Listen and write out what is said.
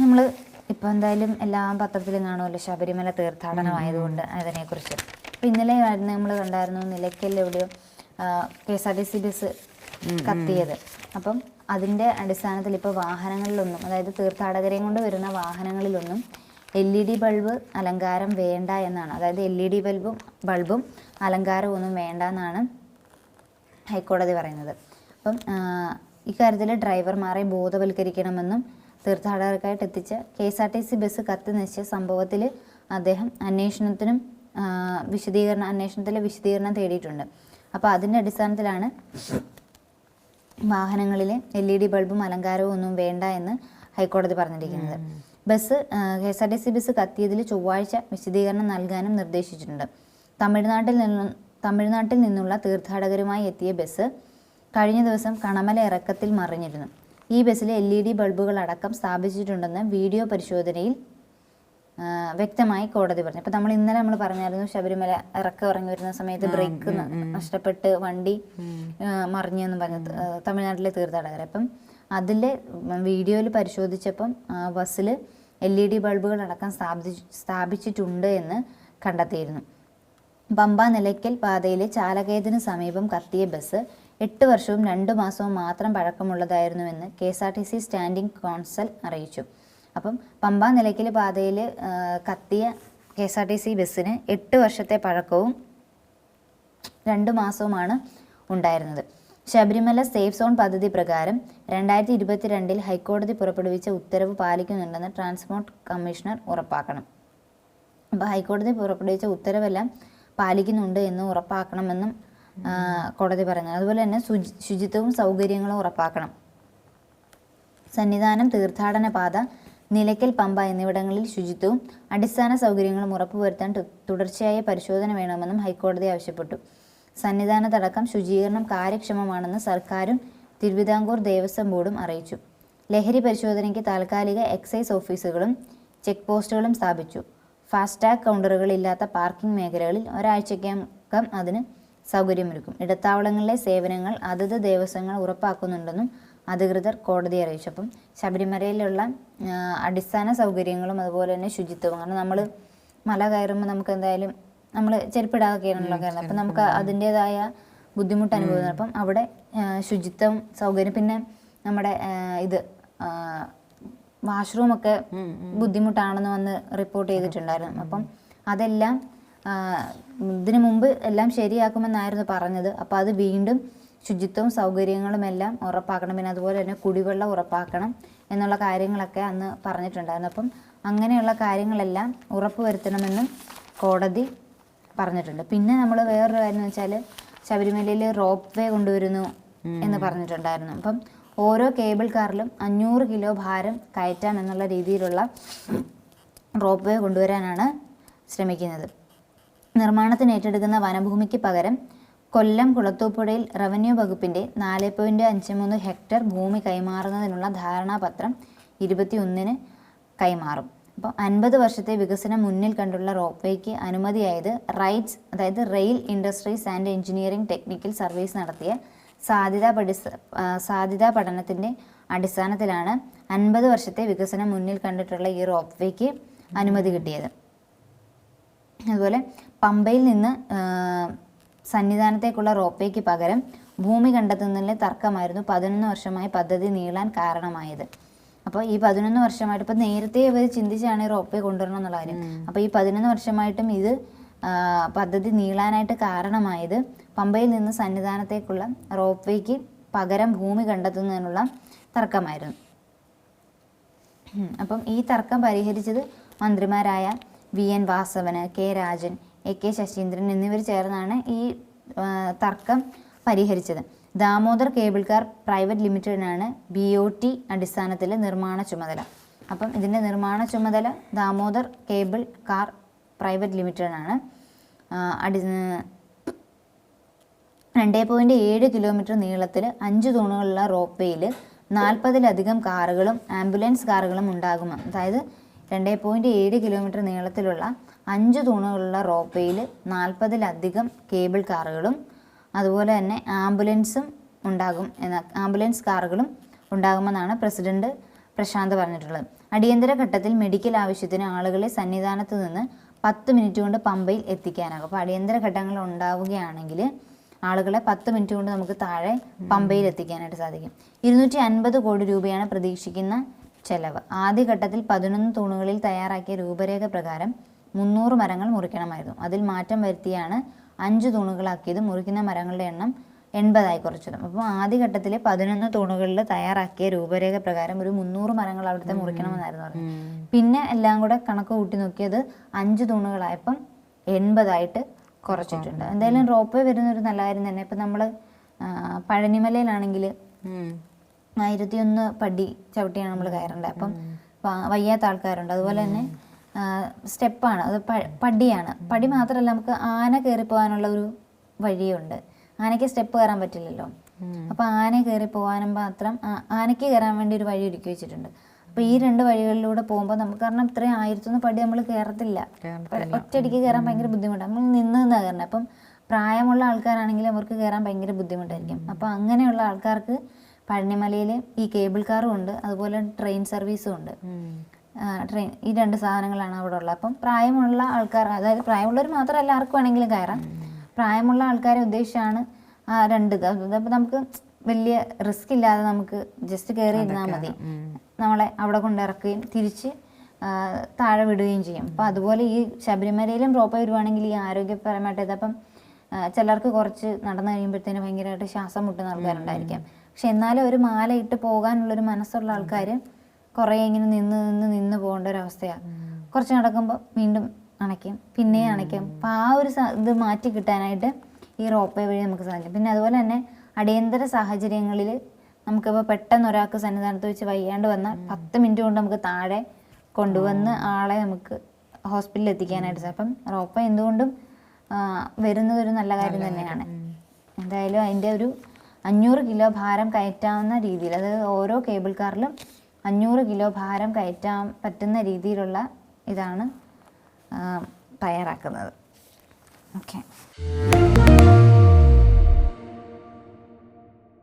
നമ്മൾ ഇപ്പോൾ എന്തായാലും എല്ലാ പത്രത്തിലും കാണുമല്ലോ ശബരിമല തീർത്ഥാടനമായതുകൊണ്ട് അതിനെക്കുറിച്ച്. അപ്പോൾ ഇന്നലെ ആയിരുന്നു നമ്മൾ കണ്ടായിരുന്നു നിലയ്ക്കൽ എവിടെയോ K S R T C bus കത്തിയത്. അപ്പം അതിന്റെ അടിസ്ഥാനത്തിൽ ഇപ്പോൾ വാഹനങ്ങളിലൊന്നും അതായത് തീർത്ഥാടകരെയും കൊണ്ട് വരുന്ന വാഹനങ്ങളിലൊന്നും എൽ ഇ ഡി ബൾബ് അലങ്കാരം വേണ്ട എന്നാണ്. അതായത് എൽ ഇ ഡി ബൾബും ബൾബും അലങ്കാരവും ഒന്നും വേണ്ട എന്നാണ് ഹൈക്കോടതി പറയുന്നത്. അപ്പം ഇക്കാര്യത്തിൽ ഡ്രൈവർമാരെ ബോധവൽക്കരിക്കണമെന്നും തീർത്ഥാടകർക്കായിട്ട് എത്തിച്ച K S R T C bus കത്തി നശിച്ച സംഭവത്തിൽ അദ്ദേഹം അന്വേഷണത്തിനും വിശദീകരണ അന്വേഷണത്തിലെ വിശദീകരണം തേടിയിട്ടുണ്ട്. അപ്പോൾ അതിന്റെ അടിസ്ഥാനത്തിലാണ് വാഹനങ്ങളിലെ എൽ ഇ ഡി ബൾബും അലങ്കാരവും ഒന്നും വേണ്ട എന്ന് ഹൈക്കോടതി പറഞ്ഞിരിക്കുന്നത്. Bus K S R T C bus കത്തിയതിൽ ചൊവ്വാഴ്ച വിശദീകരണം നൽകാനും നിർദ്ദേശിച്ചിട്ടുണ്ട്. തമിഴ്നാട്ടിൽ നിന്നും തമിഴ്നാട്ടിൽ നിന്നുള്ള തീർത്ഥാടകരുമായി എത്തിയ ബസ് കഴിഞ്ഞ ദിവസം കണമല ഇറക്കത്തിൽ മറിഞ്ഞിരുന്നു. ഈ ബസ്സിൽ എൽ ഇ ഡി ബൾബുകൾ അടക്കം സ്ഥാപിച്ചിട്ടുണ്ടെന്ന് വീഡിയോ പരിശോധനയിൽ വ്യക്തമായി കോടതി പറഞ്ഞു. അപ്പോൾ നമ്മൾ ഇന്നലെ നമ്മൾ പറഞ്ഞായിരുന്നു ശബരിമല ഇറക്കം ഇറങ്ങി വരുന്ന സമയത്ത് ബ്രേക്ക് നഷ്ടപ്പെട്ട് വണ്ടി ആ, മറിഞ്ഞു എന്ന് പറഞ്ഞു തമിഴ്നാട്ടിലെ തീർത്ഥാടകർ. അപ്പം അതിൽ വീഡിയോയിൽ പരിശോധിച്ചപ്പം ബസ്സിൽ എൽ ഇ ഡി ബൾബുകൾ അടക്കം സ്ഥാപിച്ച് സ്ഥാപിച്ചിട്ടുണ്ട് എന്ന് കണ്ടെത്തിയിരുന്നു. പമ്പ നിലയ്ക്കൽ പാതയിലെ ചാലകേതിന് സമീപം കത്തിയ ബസ് എട്ട് വർഷവും രണ്ട് മാസവും മാത്രം പഴക്കമുള്ളതായിരുന്നുവെന്ന് K S R T C standing counsel അറിയിച്ചു. അപ്പം പമ്പ നിലയ്ക്കൽ പാതയിൽ കത്തിയ K S R T C ബസ്സിന് എട്ട് വർഷത്തെ പഴക്കവും രണ്ട് മാസവുമാണ് ഉണ്ടായിരുന്നത്. ശബരിമല സേഫ് സോൺ പദ്ധതി പ്രകാരം രണ്ടായിരത്തി ഇരുപത്തിരണ്ടിൽ ഹൈക്കോടതി പുറപ്പെടുവിച്ച ഉത്തരവ് പാലിക്കുന്നുണ്ടെന്ന് ട്രാൻസ്പോർട്ട് കമ്മീഷണർ ഉറപ്പാക്കണം. അപ്പോൾ ഹൈക്കോടതി പുറപ്പെടുവിച്ച ഉത്തരവെല്ലാം പാലിക്കുന്നുണ്ട് എന്ന് ഉറപ്പാക്കണമെന്നും കോടതി പറഞ്ഞു. അതുപോലെ തന്നെ ശുചിത്വവും സൗകര്യങ്ങളും ഉറപ്പാക്കണം. സന്നിധാനം തീർത്ഥാടന പാത നിലയ്ക്കൽ പമ്പ എന്നിവിടങ്ങളിൽ ശുചിത്വവും അടിസ്ഥാന സൗകര്യങ്ങളും ഉറപ്പുവരുത്താൻ തുടർച്ചയായ പരിശോധന വേണമെന്നും ഹൈക്കോടതി ആവശ്യപ്പെട്ടു. സന്നിധാനത്തടക്കം ശുചീകരണം കാര്യക്ഷമമാണെന്ന് സർക്കാരും തിരുവിതാംകൂർ ദേവസ്വം ബോർഡും അറിയിച്ചു. ലഹരി പരിശോധനയ്ക്ക് താൽക്കാലിക എക്സൈസ് ഓഫീസുകളും ചെക്ക് പോസ്റ്റുകളും സ്ഥാപിച്ചു. ഫാസ്ടാഗ് കൗണ്ടറുകളില്ലാത്ത പാർക്കിംഗ് മേഖലകളിൽ ഒരാഴ്ചക്കകം അതിന് സൗകര്യമൊരുക്കും. ഇടത്താവളങ്ങളിലെ സേവനങ്ങൾ അതത് ദേവസ്വങ്ങൾ ഉറപ്പാക്കുന്നുണ്ടെന്നും അധികൃതർ കോടതിയെ അറിയിച്ചു. അപ്പം ശബരിമലയിലുള്ള അടിസ്ഥാന സൗകര്യങ്ങളും അതുപോലെ തന്നെ ശുചിത്വവും. കാരണം നമ്മൾ മല കയറുമ്പോൾ നമുക്ക് എന്തായാലും നമ്മൾ ചെരുപ്പിടാതൊക്കെയാണല്ലോ കയറുന്നത്. അപ്പം നമുക്ക് അതിന്റെതായ ബുദ്ധിമുട്ട് അനുഭവം അപ്പം അവിടെ ശുചിത്വം സൗകര്യം പിന്നെ നമ്മുടെ ഇത് വാഷ്റൂം ഒക്കെ ബുദ്ധിമുട്ടാണെന്ന് വന്ന് റിപ്പോർട്ട് ചെയ്തിട്ടുണ്ടായിരുന്നു. അപ്പം അതെല്ലാം ഇതിനു മുമ്പ് എല്ലാം ശരിയാക്കുമെന്നായിരുന്നു പറഞ്ഞത്. അപ്പോൾ അത് വീണ്ടും ശുചിത്വവും സൗകര്യങ്ങളും എല്ലാം ഉറപ്പാക്കണം. പിന്നെ അതുപോലെ തന്നെ കുടിവെള്ളം ഉറപ്പാക്കണം എന്നുള്ള കാര്യങ്ങളൊക്കെ അന്ന് പറഞ്ഞിട്ടുണ്ടായിരുന്നു. അപ്പം അങ്ങനെയുള്ള കാര്യങ്ങളെല്ലാം ഉറപ്പുവരുത്തണമെന്നും കോടതി പറഞ്ഞിട്ടുണ്ട്. പിന്നെ നമ്മൾ വേറൊരു കാര്യം എന്ന് വെച്ചാൽ ശബരിമലയിൽ റോപ്പ് വേ കൊണ്ടുവരുന്നു എന്ന് പറഞ്ഞിട്ടുണ്ടായിരുന്നു. അപ്പം ഓരോ കേബിൾ കാറിലും അഞ്ഞൂറ് കിലോ ഭാരം കയറ്റാം എന്നുള്ള രീതിയിലുള്ള റോപ്പ് വേ കൊണ്ടുവരാനാണ് ശ്രമിക്കുന്നത്. നിർമ്മാണത്തിന് ഏറ്റെടുക്കുന്ന വനഭൂമിക്ക് പകരം കൊല്ലം കുളത്തൂപ്പുഴയിൽ റവന്യൂ വകുപ്പിന്റെ നാല് പോയിന്റ് അഞ്ച് മൂന്ന് ഹെക്ടർ ഭൂമി കൈമാറുന്നതിനുള്ള ധാരണാപത്രം ഇരുപത്തിയൊന്നിന് കൈമാറും. അപ്പോൾ അൻപത് വർഷത്തെ വികസനം മുന്നിൽ കണ്ടുള്ള റോപ്പ്വേക്ക് അനുമതിയായത് റൈറ്റ്സ് അതായത് rail industries and engineering technical service നടത്തിയ സാധ്യതാ പഠി സാധ്യതാ പഠനത്തിന്റെ അടിസ്ഥാനത്തിലാണ് അൻപത് വർഷത്തെ വികസനം മുന്നിൽ കണ്ടിട്ടുള്ള ഈ റോപ്പ് വേക്ക് അനുമതി കിട്ടിയത്. അതുപോലെ പമ്പയിൽ നിന്ന് സന്നിധാനത്തേക്കുള്ള സന്നിധാനത്തേക്കുള്ള റോപ്പേക്ക് പകരം ഭൂമി കണ്ടെത്തുന്നതിലെ തർക്കമായിരുന്നു പതിനൊന്ന് വർഷമായി പദ്ധതി നീളാൻ കാരണമായത്. അപ്പോൾ ഈ പതിനൊന്ന് വർഷമായിട്ട് ഇപ്പോൾ നേരത്തെ ഇവർ ചിന്തിച്ചാണ് ഈ റോപ്പേ കൊണ്ടുവരണം എന്നുള്ള കാര്യം. അപ്പോൾ ഈ പതിനൊന്ന് വർഷമായിട്ടും ഇത് പദ്ധതി നീളാനായിട്ട് കാരണമായത് പമ്പയിൽ നിന്ന് സന്നിധാനത്തേക്കുള്ള റോപ്വേക്ക് പകരം ഭൂമി കണ്ടെത്തുന്നതിനുള്ള തർക്കമായിരുന്നു. അപ്പം ഈ തർക്കം പരിഹരിച്ചത് മന്ത്രിമാരായ V N വാസവന് K Rajan A K Saseendran എന്നിവർ ചേർന്നാണ് ഈ തർക്കം പരിഹരിച്ചത് ദാമോദർ കേബിൾ കാർ പ്രൈവറ്റ് ലിമിറ്റഡിനാണ് ബി ഒ ടി അടിസ്ഥാനത്തിൽ നിർമ്മാണ ചുമതല അപ്പം ഇതിന്റെ നിർമ്മാണ ചുമതല ദാമോദർ കേബിൾ കാർ പ്രൈവറ്റ് ലിമിറ്റഡിനാണ് ആ, അടി രണ്ട് പോയിന്റ് ഏഴ് കിലോമീറ്റർ നീളത്തിൽ അഞ്ച് തൂണുകളുള്ള റോപ്പ് വേയിൽ നാൽപ്പതിലധികം കാറുകളും ആംബുലൻസ് കാറുകളും ഉണ്ടാകും. അതായത് രണ്ട് പോയിന്റ് ഏഴ് കിലോമീറ്റർ നീളത്തിലുള്ള അഞ്ച് തൂണുകളുള്ള റോപ്പ് വേയിൽ നാൽപ്പതിലധികം കേബിൾ കാറുകളും അതുപോലെ തന്നെ ആംബുലൻസും ഉണ്ടാകും എന്ന ആംബുലൻസ് കാറുകളും ഉണ്ടാകുമെന്നാണ് പ്രസിഡന്റ് പ്രശാന്ത് പറഞ്ഞിട്ടുള്ളത്. അടിയന്തര ഘട്ടത്തിൽ മെഡിക്കൽ ആവശ്യത്തിന് ആളുകളെ സന്നിധാനത്ത് നിന്ന് പത്ത് മിനിറ്റ് കൊണ്ട് പമ്പയിൽ എത്തിക്കാനാകും. അപ്പോൾ അടിയന്തര ഘട്ടങ്ങൾ ഉണ്ടാവുകയാണെങ്കിൽ ആളുകളെ പത്ത് മിനിറ്റ് കൊണ്ട് നമുക്ക് താഴെ പമ്പയിൽ എത്തിക്കാനായിട്ട് സാധിക്കും. ഇരുന്നൂറ്റി അൻപത് കോടി രൂപയാണ് പ്രതീക്ഷിക്കുന്ന ചെലവ്. ആദ്യഘട്ടത്തിൽ പതിനൊന്ന് തൂണുകളിൽ തയ്യാറാക്കിയ രൂപരേഖ പ്രകാരം മുന്നൂറ് മരങ്ങൾ മുറിക്കണമായിരുന്നു. അതിൽ മാറ്റം വരുത്തിയാണ് അഞ്ച് തൂണുകളാക്കിയത് മുറിക്കുന്ന മരങ്ങളുടെ എണ്ണം എൺപതായി കുറച്ചതും. അപ്പോൾ ആദ്യഘട്ടത്തിലെ പതിനൊന്ന് തൂണുകളിൽ തയ്യാറാക്കിയ രൂപരേഖ പ്രകാരം ഒരു മുന്നൂറ് മരങ്ങൾ അവിടുത്തെ മുറിക്കണമെന്നായിരുന്നു പറഞ്ഞത്. പിന്നെ എല്ലാം കൂടെ കണക്ക് കൂട്ടി നോക്കിയത് അഞ്ച് തൂണുകളായപ്പം എൺപതായിട്ട് കുറച്ചിട്ടുണ്ട്. എന്തായാലും റോപ്പ് വരുന്ന ഒരു നല്ല കാര്യം തന്നെ. ഇപ്പം നമ്മൾ പഴനിമലയിലാണെങ്കിൽ ആയിരത്തി ഒന്ന് പടി ചവിട്ടിയാണ് നമ്മൾ കയറേണ്ടത്. അപ്പം വയ്യാത്ത ആൾക്കാരുണ്ട്. അതുപോലെ തന്നെ സ്റ്റെപ്പാണ്. അത് പടിയാണ്. പടി മാത്രമല്ല നമുക്ക് ആന കയറി പോകാനുള്ള ഒരു വഴിയുണ്ട്. ആനയ്ക്ക് സ്റ്റെപ്പ് കയറാൻ പറ്റില്ലല്ലോ. അപ്പോൾ ആന കയറി പോകാനും മാത്രം ആനയ്ക്ക് കയറാൻ വേണ്ടി ഒരു വഴി ഒരുക്കി വെച്ചിട്ടുണ്ട്. അപ്പോൾ ഈ രണ്ട് വഴികളിലൂടെ പോകുമ്പോൾ നമുക്ക് കാരണം ഇത്രയും ആയിരത്തൊന്ന് പടി നമ്മൾ കയറത്തില്ല ഒറ്റയടിക്ക് കയറാൻ ഭയങ്കര ബുദ്ധിമുട്ടാണ് നമ്മൾ നിന്ന് നിന്നാ കയറണം അപ്പം പ്രായമുള്ള ആൾക്കാരാണെങ്കിൽ അവർക്ക് കയറാൻ ഭയങ്കര ബുദ്ധിമുട്ടായിരിക്കും. അപ്പോൾ അങ്ങനെയുള്ള ആൾക്കാർക്ക് പഴനിമലയിൽ ഈ കേബിൾ കാറും ഉണ്ട്. അതുപോലെ ട്രെയിൻ സർവീസും ഉണ്ട്. ട്രെയിൻ ഈ രണ്ട് സാധനങ്ങളാണ് അവിടെ ഉള്ളത്. അപ്പം പ്രായമുള്ള ആൾക്കാർ അതായത് പ്രായമുള്ളവർ മാത്രമല്ല എല്ലാവർക്കും വേണമെങ്കിലും കയറാം. പ്രായമുള്ള ആൾക്കാരെ ഉദ്ദേശിച്ചാണ് ആ രണ്ട്. ഇത് നമുക്ക് വലിയ റിസ്ക് ഇല്ലാതെ നമുക്ക് ജസ്റ്റ് കയറി ഇരുന്നാൽ മതി. നമ്മളെ അവിടെ കൊണ്ടിറക്കുകയും തിരിച്ച് താഴെ വിടുകയും ചെയ്യും. അപ്പോൾ അതുപോലെ ഈ ശബരിമലയിലും റോപ്പ് വരുവാണെങ്കിൽ ഈ ആരോഗ്യപരമായിട്ട് ഇതപ്പം ചിലർക്ക് കുറച്ച് നടന്നു കഴിയുമ്പോഴത്തേന് ഭയങ്കരമായിട്ട് ശ്വാസം മുട്ടുന്ന ആൾക്കാരുണ്ടായിരിക്കാം. പക്ഷെ എന്നാലും ഒരു മാല ഇട്ട് പോകാനുള്ളൊരു മനസ്സുള്ള ആൾക്കാർ കുറേ ഇങ്ങനെ നിന്ന് നിന്ന് നിന്ന് പോകേണ്ട ഒരു അവസ്ഥയാണ് കുറച്ച് നടക്കുമ്പോൾ വീണ്ടും അണയ്ക്കും പിന്നെയും അണയ്ക്കും. അപ്പം ആ ഒരു ഇത് മാറ്റി കിട്ടാനായിട്ട് ഈ റോപ്പ് വഴി നമുക്ക് സാധിക്കും. പിന്നെ അതുപോലെ തന്നെ അടിയന്തര സാഹചര്യങ്ങളിൽ നമുക്കിപ്പോൾ പെട്ടെന്ന് ഒരാൾക്ക് സന്നിധാനത്ത് വെച്ച് വയ്യാണ്ട് വന്നാൽ പത്ത് മിനിറ്റ് കൊണ്ട് നമുക്ക് താഴെ കൊണ്ടുവന്ന് ആളെ നമുക്ക് ഹോസ്പിറ്റലിൽ എത്തിക്കാനായിട്ട് അപ്പം റോപ്പ എന്തുകൊണ്ടും വരുന്നതൊരു നല്ല കാര്യം തന്നെയാണ്. എന്തായാലും അതിന്റെ ഒരു അഞ്ഞൂറ് കിലോ ഭാരം കയറ്റാവുന്ന രീതിയിൽ അതായത് ഓരോ കേബിൾ കാറിലും അഞ്ഞൂറ് കിലോ ഭാരം കയറ്റാൻ പറ്റുന്ന രീതിയിലുള്ള ഇതാണ് തയ്യാറാക്കുന്നത്. ഓക്കെ.